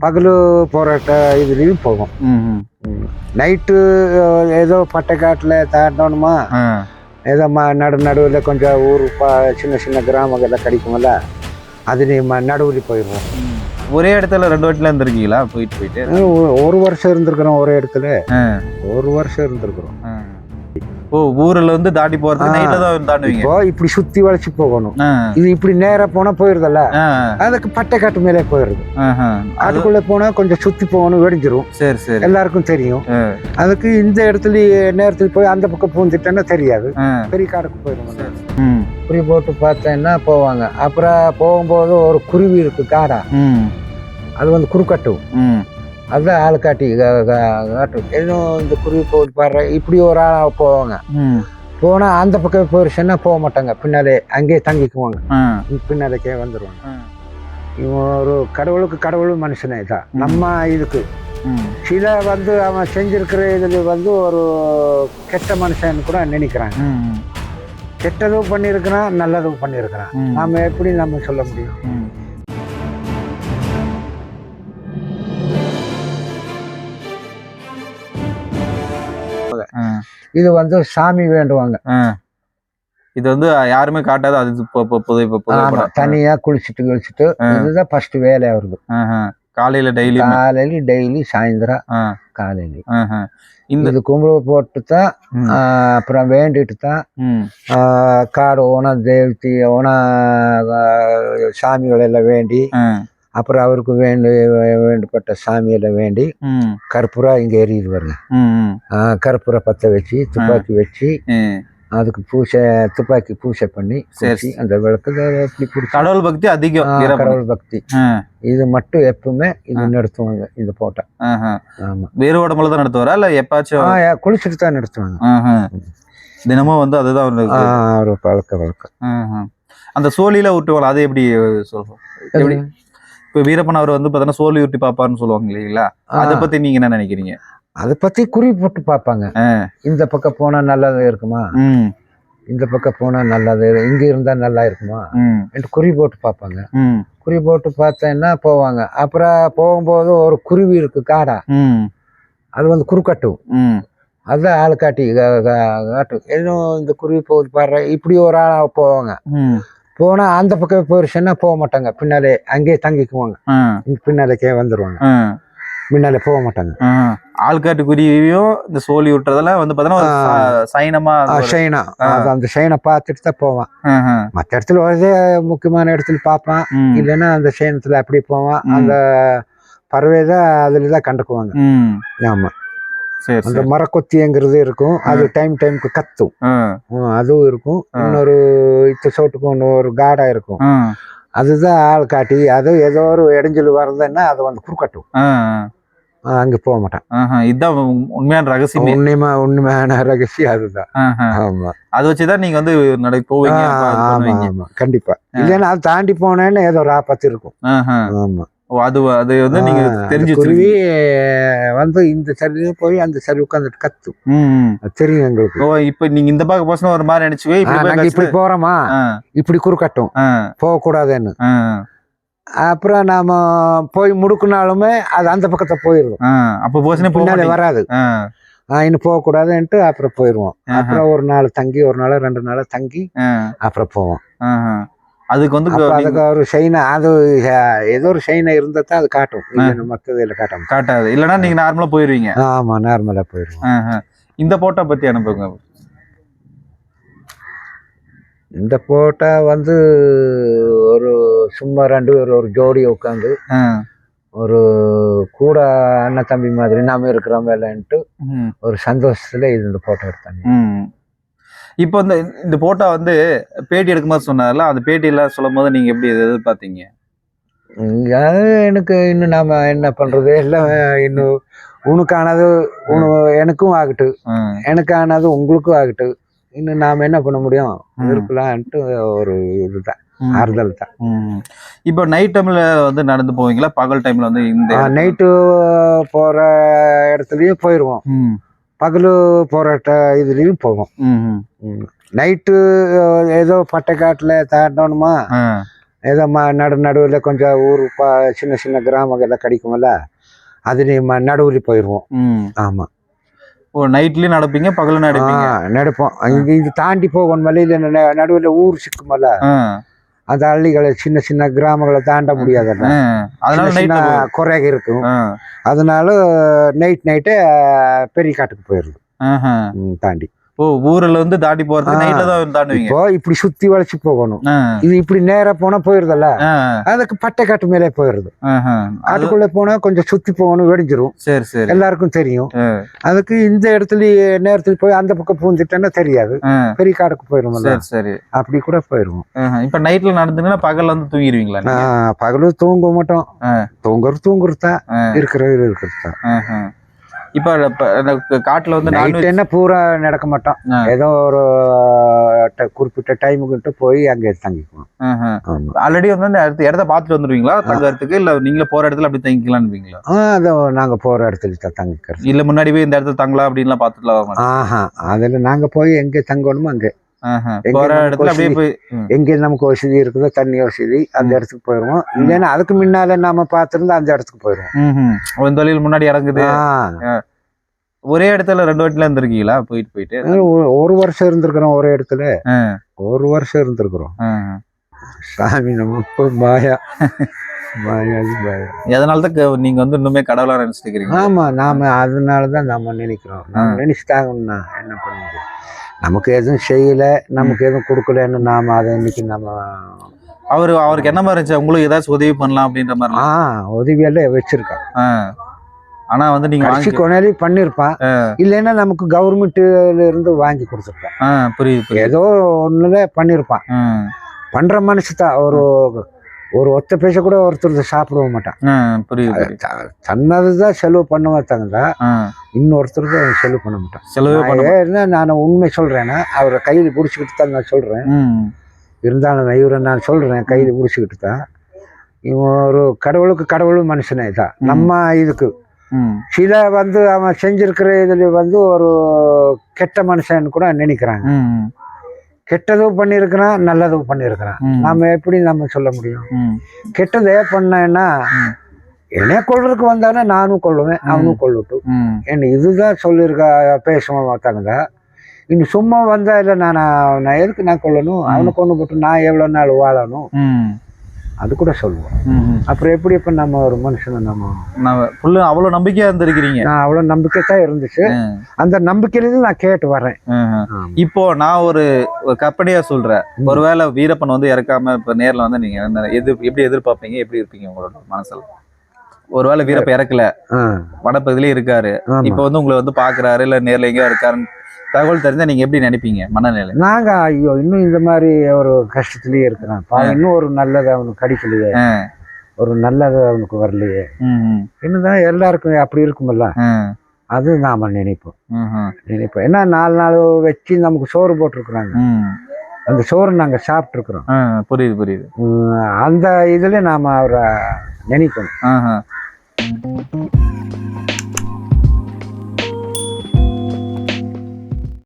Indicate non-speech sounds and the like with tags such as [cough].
பகலு போராட்ட இதுலேயும் போவோம் ம் ம். நைட்டு ஏதோ பட்டைக்காட்டில் தாண்டணுமா? ஏதோ ம நடு நடுவில் கொஞ்சம் ஊர் ப சின்ன சின்ன கிராமங்கள்லாம் கிடைக்குமல்ல அதுலேயும் நடுவில் போயிடுவோம். ஒரே இடத்துல ரெண்டு வாட்டில இருந்திருக்கீங்களா? போயிட்டு போயிட்டு? ஒரு வருஷம் இருந்திருக்கிறோம் ஒரே இடத்துல. ஒரு வருஷம் இருந்திருக்கிறோம். ஓ ஊர்ல வந்து தாண்டி போறது ஆ. நைட்ல தான் தாண்டுவீங்க. இப்போ இப்படி சுற்றி வளைச்சு போகணும். இது இப்படி நேராக போனால் போயிருதல்ல? அதுக்கு பட்டைக்காட்டு மேலே போயிடுது ஆஹா. அது அதுக்குள்ளே போனால் கொஞ்சம் சுற்றி போகணும் வெடிஞ்சிரும். சரி சரி. எல்லாருக்கும் தெரியும். அதுக்கு இந்த இடத்துல நேரத்தில் போய் அந்த பக்கம் பூந்துட்டேன்னா தெரியாது. பெரிய காடுக்கு போயிடுவோம் ம், குறி போட்டு பார்த்தேன்னா போவாங்க? அப்புறம் போகும்போது ஒரு குருவி இருக்கு காடா. அது வந்து குறுக்கட்டும். அதுதான் ஆள் காட்டி காட்டும் இன்னும் இந்த குருவி போட்டு பாடுற இப்படி ஒரு ஆள் போவாங்க. போனால் அந்த பக்கம் போயிருச்சுன்னா போக மாட்டாங்க. பின்னாலே அங்கேயே தங்கிக்குவாங்க. பின்னாலேக்கே வந்துடுவாங்க. இவன் ஒரு கடவுளுக்கு கடவுள் மனுஷனே தான். நம்ம இதுக்கு. சில வந்து அவன் செஞ்சிருக்கிற இதில் வந்து ஒரு கெட்ட மனுஷன் கூட நினைக்கிறாங்க. கெட்டதும் பண்ணியிருக்கிறான் நல்லதும் பண்ணியிருக்கிறான். நாம எப்படி நம்ம சொல்ல முடியும்? இது வந்து சாமி வேண்டுவாங்க. இது வந்து யாருமே காட்டாது அது. தனியா குளிச்சுட்டு குளிச்சுட்டு. இதுதான் ஃபர்ஸ்ட் வேலையா வருது ஆஹா. காலையில டெய்லி காலையில டெய்லி சாயந்தரம் காலையில இந்த இது கும்பிடு போட்டு தான் அப்புறம் வேண்டிட்டு தான் காடு ஓன தேவதி ஓன சாமிகளை எல்லாம் வேண்டி அப்புறம் அவருக்கு வேண்டு வேண்டப்பட்ட சாமியெல்லாம் வேண்டி கற்பூரா இங்க எரியுது கற்பூர பற்ற வச்சு துப்பாக்கி வச்சு. அதுக்கு பூசை துப்பாக்கி பூசை பண்ணி அந்த விளக்கு எப்படி கடவுள் பக்தி அதிகம். கடவுள் பக்தி. இது மட்டும் எப்பவுமே இது நடத்துவாங்க இந்த போட்டா. ஆமா. வேறு உடம்புல தான் நடத்துவாரா இல்ல எப்பாச்சும் குளிச்சுட்டு தான் நடத்துவாங்க. தினமும் வந்து அதுதான் ஒரு பழக்க வழக்கம். அந்த சோழியில விட்டுவாங்க அது எப்படி சொல்றோம்? எப்படி? இப்ப வீரப்பன் அவர் வந்து பாத்தீங்கன்னா சோழி விட்டு பாப்பாருன்னு சொல்லுவாங்க இல்லைங்களா? அதை பத்தி நீங்க என்ன நினைக்கிறீங்க? அதை பத்தி குறி போட்டு பார்ப்பாங்க. இந்த பக்கம் போனா நல்லது இருக்குமா? இந்த பக்கம் போனா நல்லது இங்க இருந்தா நல்லா இருக்குமா? என்று குறி போட்டு பார்ப்பாங்க. குறி போட்டு பார்த்தேன்னா போவாங்க. அப்புறம் போகும்போது ஒரு குருவி இருக்கு காடா. அது வந்து குறுக்கட்டும் அதுதான் ஆள் காட்டி காட்டும் இன்னும் இந்த குருவி போகுது பாடுற இப்படி ஒரு ஆள் போவாங்க. போனா அந்த பக்கம் போயிருச்சுன்னா போக மாட்டாங்க. பின்னாலே அங்கேயே தங்கிக்குவாங்க. பின்னாலேக்கே வந்துருவாங்க. முன்னாலே போக மாட்டாங்க. ஆள்காட்டு குருவியும் இந்த சோழி விட்டுறதெல்லாம் வந்து ச- சைனமா ஷைனா அந்த ஷைனை பார்த்துட்டு தான் போவான். மற்ற இடத்துல வரதே முக்கியமான இடத்துல பார்ப்பான். இல்லைன்னா அந்த ஷைனத்துல அப்படி போவான். அந்த பறவை தான் அதுல தான் கண்டுக்குவாங்க. ஆமா. அந்த மரக்கொத்திங்கிறது இருக்கும். அது டைம் டைமுக்கு கத்தும். அதுவும் இருக்கும். இன்னொரு இத்த சோட்டுக்கு இன்னொரு காடா இருக்கும். அதுதான் ஆள் காட்டி அது ஏதோ ஒரு இடைஞ்சல் வருதுன்னா அதை வந்து குறுக்கட்டும். அங்க போக மாட்டான். இதுதான் உண்- உண்மையான ரகசியமே. உண்மைமா உண்மையான ரகசியம் அதுதான். ஆமா. அதை வச்சுதான் நீங்க வந்து நடை போவீங்க ஆமா. ஆமா. கண்டிப்பா. இல்லைன்னா அது தாண்டி போனேன்னு ஏதோ ஒரு ஆபத்து இருக்கும். ஆமா. அது அது வந்து நீங்க தெரிஞ்சு குருவி. வந்து இந்த சரி போய் அந்த சரி உட்காந்துட்டு கத்தும். தெரியும் எங்களுக்கு. ஓ இப்ப நீங்க இந்த பக்கம் போசன ஒரு மாதிரி நினைச்சுவே இப்படி போறோமா? இப்படி குறுக்கட்டும் ஆ, போகக்கூடாதுன்னு. ஆ, அப்புறம் நாம போய் முடுக்குனாலுமே அது அந்த பக்கத்தை போயிடும் ஆ. அப்ப போசனே போக மாட்டீங்க. வராது இன்னும் போகக்கூடாதுன்ட்டு அப்புறம் போயிடுவோம் ஆஹா. அப்புறம் ஒரு நாள் தங்கி ஒரு நாள் ரெண்டு நாள் தங்கி அப்புறம் போவோம். அதுக்கு வந்து அதுக்கு ஒரு ஷைனை அது ஏதோ ஒரு ஷைனை இருந்தா தான் அது காட்டும். மற்றது இல்லை காட்டும். காட்டாது. இல்லைன்னா நீங்க நார்மலா போயிருவீங்க. ஆமா நார்மலா போயிடுவோம். இந்த போட்டோ பத்தி அனுப்புங்க. இந்த போட்டா வந்து ஒரு சும்மா ரெண்டு பேர் ஒரு ஜோடி உட்காந்து ஒரு கூட அண்ணன் தம்பி மாதிரி நாம இருக்கிறோம் வேலைன்ட்டு ம், ஒரு சந்தோஷத்துல இது இந்த போட்டோ எடுத்தாங்க. இப்போ இந்த இந்த போட்டோ வந்து பேட்டி எடுக்கும்போது சொன்னார்ல அந்த பேட்டி எல்லாம் சொல்லும் போது நீங்க எப்படி எது எதிர்பார்த்தீங்க? அது எனக்கு இன்னும் நாம என்ன பண்றது? எல்லாம் இன்னும் உனக்கானது உன எனக்கும் ஆகட்டும் ஆ, எனக்கானது உங்களுக்கும் ஆகட்டும் இன்னும் நாம என்ன பண்ண முடியும். இருக்கலான்ட்டு ஒரு இதுதான் ஆறுதல் தான். இப்போ நைட் டைம்ல வந்து நடந்து போவீங்களா? பகல் டைம்ல வந்து இந்த நைட்டு போற இடத்துலயும் போயிடுவோம் பகலு போற ட- இதுலயும் போவோம். நைட்டு ஏதோ பட்டைக்காட்டுல தாண்டணுமா? ஏதோ ம நடு நடுவில் கொஞ்சம் ஊர் பா சின்ன சின்ன கிராமங்கள்லாம் கிடைக்குமல்ல அதுலேயும் நடுவில் போயிடுவோம் ஆமாம் ஓ நைட்லயும் நடப்பீங்க பகலும் நடப்பீங்க? நடப்போம். இது இது தாண்டி போகணும் வழியில் நடுவில் ஊர் சிக்குமல்ல. அந்த அள்ளிகளை சின்ன சின்ன கிராமங்களை தாண்ட முடியாதுல்ல ஆ. அதனால குறைக இருக்கும். அதனால நைட் நைட்டே பெரிய காட்டுக்கு போயிடுது ம், தாண்டி. ஓ ஊர்ல வந்து தாண்டி போறதுக்கு ஆ. நைட்ல தான் தாண்டுவீங்க. இப்போ இப்படி சுத்தி வளைச்சு போகணும். இது இப்படி நேரா போனா போயிருதல்ல? அதுக்கு பட்டை காட்டு மேலே போயிருது. ஆஹா. அது காட்டுக்குள்ள போனா கொஞ்சம் சுத்தி போகணும் வெடிஞ்சிரும். சரி சரி. எல்லாருக்கும் தெரியும். அதுக்கு இந்த இடத்துல நேரத்துக்கு போய் அந்த பக்கம் பூந்துட்டேன்னா தெரியாது. பெரிய காட்டுக்கு போயிருவோம்ல சரி சரி. அப்படி கூட போயிருவோம். இப்ப நைட்ல நடந்தீங்கன்னா பகல்ல வந்து தூங்கிடுவீங்களா பகலும் தூங்க மாட்டோம். தூங்குறது தூங்குறது தான். இருக்கிறது இருக்கிறது தான். இப்ப காட்டுல வந்து நைட் என்ன பூரா நடக்க மாட்டோம். ஏதோ ஒரு குறிப்பிட்ட டைமுக்கிட்ட போய் அங்கே தங்கிக்குவோம். ஆமா. ஆல்ரெடி வந்து அந்த இடத்த இடத்த பாத்துட்டு வந்துருவீங்களா? தங்கறதுக்கு? இல்ல நீங்களே போற இடத்துல அப்படி தங்கிக்கலாம்னுவீங்களா? அதை நாங்க போற இடத்துல தான் தங்கிக்கிறது இல்ல முன்னாடி போய் இந்த இடத்துல தங்கலாம் அப்படின்லாம் மாட்டீங்க. ஆஹா. அதுல நாங்க போய் எங்க தங்கணுமோ அங்க. போற நமக்கு இடத்துல அப்படியே வசதி- போய் ம். எங்க நமக்கு வசதி இருக்குதோ தண்ணி வசதி அந்த. இடத்துக்கு போயிடுவோம் இல்லைன்னா அதுக்கு முன்னால நாம பார்த்திருந்தா அந்த இடத்துக்கு போயிடுவோம். ஒரு தொழில் முன்னாடி இறங்குது. ஒரே இடத்துல ரெண்டு வாட்டில இருந்திருக்கீங்களா? போயிட்டு போயிட்டு? ஒரு- வருஷம் இருந்திருக்கிறோம் ஒரு இடத்துல. ஒரு வருஷம் இருந்திருக்கிறோம். சாமி நம்ம [laughs] மாயா. மாயா தான் நீங்க வந்து இன்னுமே கடவுளா நினைச்சிட்டு ஆமா நாம அதனாலதான் நம்ம நினைக்கிறோம். நம்ம நினைச்சிட்டாங்கன்னா என்ன பண்ண முடியும்? நமக்கு எதுவும் செய்யல நமக்கு எதுவும் கொடுக்கலன்னு நாம அதை இன்னைக்கு நம்ம அவரு அவருக்கு என்ன மாதிரி இருந்துச்சு? உங்களுக்கு ஏதாச்சும் உதவி பண்ணலாம் அப்படின்ற மாதிரி ஆ உதவியெல்லாம் வச்சிருக்கோம் ஆனா வந்து நீங்க கடைசி வாங்கி கொண்டாடி பண்ணிருப்பான் இல்லைன்னா நமக்கு கவர்மெண்ட்ல இருந்து வாங்கி கொடுத்துருப்பான் புரியுது ஏதோ ஒண்ணுல பண்ணிருப்பான் ஆ, பண்ற மனுஷ தான். ஒரு ஒரு ஒத்த பைசா கூட ஒருத்தர் சாப்பிட மாட்டான். ஆ, புரியுது புரியுது. த- தன்னதுதான் செலவு பண்ண தகுந்தா ஆ, இன்னொருத்தருக்கு செலவு பண்ண மாட்டான். செலவே ஏன்னா நான் உண்மை சொல்றேன்னா அவரை கையில் பிடிச்சிக்கிட்டு தான் நான் சொல்றேன். இருந்தாலும் இவரை நான் சொல்றேன் கையில் பிடிச்சிக்கிட்டு தான். இவன் ஒரு கடவுளுக்கு கடவுளும் மனுஷனே தான். நம்ம இதுக்கு. சில வந்து அவன் செஞ்சிருக்கிற இதுல வந்து ஒரு கெட்ட மனுஷன் கூட நினைக்கிறாங்க. கெட்டதும் பண்ணியிருக்கிறான் நல்லதும் பண்ணியிருக்கிறான். ம், நாம எப்படி நம்ம சொல்ல முடியும்? கெட்டதே பண்ணேன்னா ம். என்னைய கொள்றதுக்கு வந்தானே நானும் கொள்ளுவேன் அவனும் கொள்ளட்டும் என்ன இதுதான் சொல்லியிருக்கா பேசுவோம் பார்த்தாங்க இன்னும் சும்மா வந்தா இல்லை நான் நான் எதுக்கு நான் கொள்ளணும் அவனை கொண்டு போட்டு நான் எவ்வளோ நாள் வாழணும்? அது கூட சொல்லுவோம். அப்புறம் எப்படி இப்போ நம்ம ஒரு மனுஷனை நம்ம ஆ அவ்வளவு நம்பிக்கையா இருந்திருக்கிறீங்க. நான் அவ்வளோ நம்பிக்கை தான் இருந்துச்சு அந்த நம்பிக்கையிலேருந்து நான் கேட்டு வரேன். இப்போ நான் ஒரு ஒரு கற்பனையா சொல்றேன். ஒருவேளை வீரப்பன் வந்து இறக்காம இப்ப நேர்ல வந்து நீங்க என்ன எதிர் எப்படி எதிர்பார்ப்பீங்க? எப்படி இருப்பீங்க உங்களோட மனசுல ஒருவேளை வீரப்ப இறக்கல. ஆ. வனப்பகுதியிலே இருக்காரு. இப்போ வந்து உங்களை வந்து பாக்குறாரு இல்ல நேர்ல எங்கேயோ இருக்காருன்னு தகவல் தெரிஞ்சா நீங்க எப்படி நினைப்பீங்க மனநிலை நாங்க ஐயோ இன்னும் இந்த மாதிரி ஒரு கஷ்டத்துலயே இருக்கிறான் பா இன்னும் ஒரு நல்லது அவனுக்கு கிடைக்கலையே. ஒரு நல்லது அவனுக்கு வரலையே. ம், ம், என்னதான் எல்லாருக்கும் அப்படி இருக்குமல்ல? அது நாம நினைப்போம். நினைப்போம். ஏன்னா நாலு நாள் வச்சு நமக்கு சோறு போட்டிருக்கிறாங்க. அந்த சோறு நாங்க சாப்பிட்ருக்குறோம் ஆ, புரியுது புரியுது. அந்த இதுல நாம அவரை நினைக்கணும். Thank you.